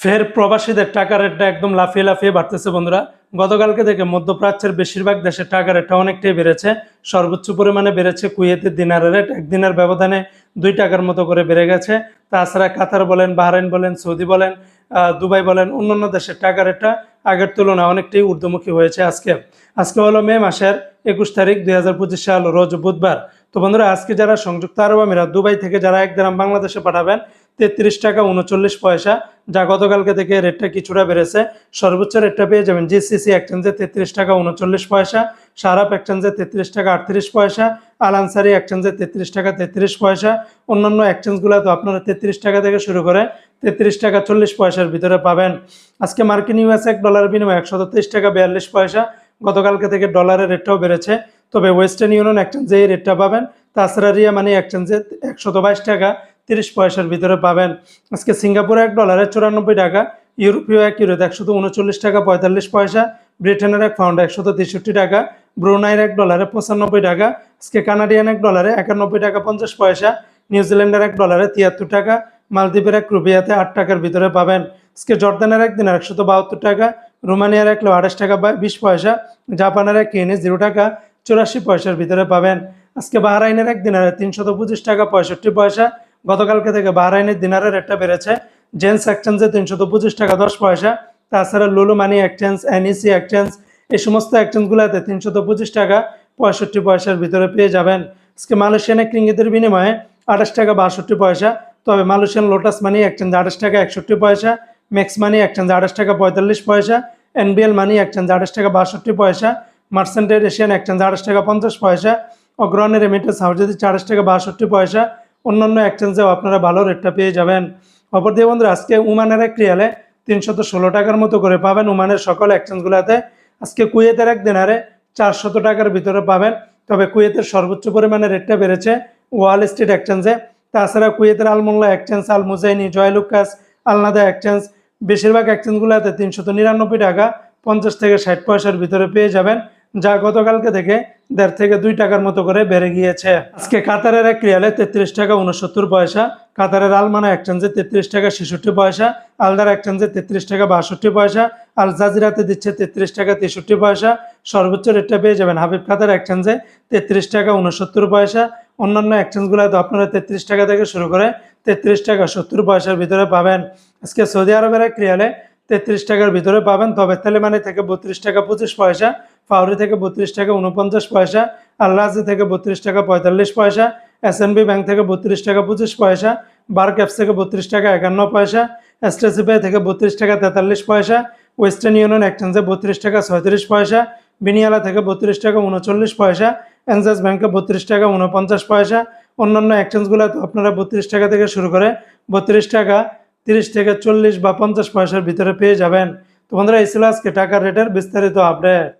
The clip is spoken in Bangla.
ফের প্রবাসীদের টাকা রেটটা একদম লাফিয়ে লাফিয়ে বাড়তেছে বন্ধুরা। গতকালকে থেকে মধ্যপ্রাচ্যের বেশিরভাগ দেশের টাকা রেটটা অনেকটাই বেড়েছে। সর্বোচ্চ পরিমাণে বেড়েছে কুয়েতের দিনারের রেট। একদিনের ব্যবধানে দুই টাকার মতো করে বেড়ে গেছে। তাছাড়া কাতার বলেন, বাহরাইন বলেন, সৌদি বলেন দুবাই বলেন, অন্যান্য দেশের টাকা রেটটা আগের তুলনায় অনেকটাই ঊর্ধ্বমুখী হয়েছে আজকে। আজকে হলো মে মাসের একুশ তারিখ, দুই হাজার পঁচিশ সাল, রোজ বুধবার। তো বন্ধুরা, আজকে যারা সংযুক্ত আরব আমিরাত, দুবাই থেকে যারা এক গ্রাম বাংলাদেশে পাঠাবেন তেত্রিশ টাকা উনচল্লিশ পয়সা, যা গতকালকে থেকে রেটটা কিছুটা বেড়েছে। সর্বোচ্চ রেটটা পেয়ে যাবেন জিসিসি এক্সচেঞ্জে তেত্রিশ টাকা উনচল্লিশ পয়সা সারাপ এক্সচেঞ্জে তেত্রিশ টাকা আটত্রিশ পয়সা আল আনসারি এক্সচেঞ্জে তেত্রিশ টাকা তেত্রিশ পয়সা। অন্যান্য এক্সচেঞ্জগুলো তো আপনারা তেত্রিশ টাকা থেকে শুরু করে তেত্রিশ টাকা চল্লিশ পয়সার ভিতরে পাবেন। আজকে মার্কিন ইউএস এক ডলারের বিনিময় একশো তেইশ টাকা বিয়াল্লিশ পয়সা, গতকালকে থেকে ডলারের রেটটাও বেড়েছে। তবে ওয়েস্টার্ন ইউনিয়ন এক্সচেঞ্জে এই রেটটা পাবেন। তাছাড়া রিয়া মানি এক্সচেঞ্জে একশত বাইশ টাকা তিরিশ পয়সার ভিতরে পাবেন। আজকে সিঙ্গাপুরে এক ডলারে চুরানব্বই টাকা, ইউরোপীয় এক ইউরোতে একশত উনচল্লিশ টাকা, পঁয়তাল্লিশ পয়সা, ব্রিটেনের এক পাউন্ড একশত তেষট্টি টাকা, ব্রুনাইয়ের এক ডলারে পঁচানব্বই টাকা, আজকে কানাডিয়ান এক ডলারে একানব্বই টাকা, পঞ্চাশ পয়সা, নিউজিল্যান্ডের এক ডলারে তিয়াত্তর টাকা, মালদ্বীপের এক রুপিয়াতে আট টাকার ভিতরে পাবেন। আজকে জর্দানের এক দিনের একশত বাহাত্তর টাকা, রোমানিয়ার এক আঠাশ টাকা বিশ পয়সা, জাপানের এক কেনে জিরো টাকা, চুরাশি পয়সার ভিতরে পাবেন। আজকে বাহরাইনের এক দিনারে তিনশত পঁচিশ টাকা, পঁয়ষট্টি পয়সা গতকালকে থেকে বাহরাইনের দিনারের রেটটা বেড়েছে। জেন্স এক্সচেঞ্জে তিনশত পঁচিশ টাকা, দশ পয়সা। তাছাড়া লুলু মানি এক্সচেঞ্জ এনইসি এক্সচেঞ্জ এই সমস্ত এক্সচেঞ্জগুলোতে তিনশত পঁচিশ টাকা, পঁয়ষট্টি পয়সার ভিতরে পেয়ে যাবেন। আজকে মালয়েশিয়ান এক রিঙ্গিতের বিনিময়ে আঠাশ টাকা, বাষট্টি পয়সা। তবে মালয়েশিয়ান লোটাস মানি এক্সচেঞ্জ আঠাশ টাকা, একষট্টি পয়সা। ম্যাক্স মানি এক্সচেঞ্জ আঠাশ টাকা, পঁয়তাল্লিশ পয়সা। এনবিএল মানি এক্সচেঞ্জ আঠাশ টাকা, বাষট্টি পয়সা। মার্সেন্টের এশিয়ান এক্সচেঞ্জ আঠাশ টাকা, পঞ্চাশ পয়সা। অগ্রহণের রেমিটেন্স হাউসেতে আঠাশ টাকা, বাষট্টি পয়সা। অন্যান্য এক্সচেঞ্জেও আপনারা ভালো রেটটা পেয়ে যাবেন। অপর দিয়ে বন্ধুরা, আজকে উমানের এক রিয়ালে তিনশত ষোলো টাকার মতো করে পাবেন উমানের সকল এক্সচেঞ্জগুলোতে আজকে কুয়েতের এক দিনারে চারশত টাকার ভিতরে পাবেন। তবে কুয়েতের সর্বোচ্চ পরিমাণে রেটটা বেড়েছে ওয়াল স্ট্রিট এক্সচেঞ্জে তাছাড়া কুয়েতের Al Mulla exchange Al Muzaini Joyalukkas Al Nada exchange বেশিরভাগ এক্সচেঞ্জগুলোতে তিনশত নিরানব্বই টাকা পঞ্চাশ থেকে ষাট পয়সার ভিতরে পেয়ে যাবেন। যা গতকালকে থেকে দেড় থেকে দুই টাকার মতো করে বেড়ে গিয়েছে। আজকে কাতারের এক রিয়ালে তেত্রিশ টাকা উনসত্তর পয়সা, কাতারের আলমানা এক্সচেঞ্জে তেত্রিশ টাকা ছেষট্টি পয়সা, আলদার এক্সচেঞ্জে তেত্রিশ টাকা বাষট্টি পয়সা, আল জাজিরাতে দিচ্ছে তেত্রিশ টাকা তেষট্টি পয়সা। সর্বোচ্চ রেটটা পেয়ে যাবেন হাবিব কাতার এক্সচেঞ্জে তেত্রিশ টাকা উনসত্তর পয়সা। অন্যান্য এক্সচেঞ্জগুলোতে আপনারা তেত্রিশ টাকা থেকে শুরু করে তেত্রিশ টাকা সত্তর পয়সার ভিতরে পাবেন। আজকে সৌদি আরবের এক রিয়ালে তেত্রিশ টাকার ভিতরে পাবেন, তবে তেলেমানি থেকে বত্রিশ টাকা পঁচিশ পয়সা। ফাউরি থেকে বত্রিশ টাকা উনপঞ্চাশ পয়সা আল্লাহাজি থেকে বত্রিশ টাকা পঁয়তাল্লিশ পয়সা এসএনবি ব্যাংক থেকে বত্রিশ টাকা পঁচিশ পয়সা বার ক্যাপস থেকে বত্রিশ টাকা একান্ন পয়সা এসটিসিপে থেকে বত্রিশ টাকা তেতাল্লিশ পয়সা, ওয়েস্টার্ন ইউনিয়ন এক্সচেঞ্জে বত্রিশ টাকা ছয়ত্রিশ পয়সা, বিনিয়ালা থেকে বত্রিশ টাকা উনচল্লিশ পয়সা, এনজাস ব্যাংকে বত্রিশ টাকা উনপঞ্চাশ পয়সা, অন্যান্য এক্সচেঞ্জগুলোতে আপনারা বত্রিশ টাকা থেকে শুরু করে বত্রিশ টাকা, তিরিশ থেকে চল্লিশ বা পঞ্চাশ পয়সার ভিতরে পেয়ে যাবেন। তো বন্ধুরা, এই ছিল আজকে টাকার রেটের বিস্তারিত আপডেট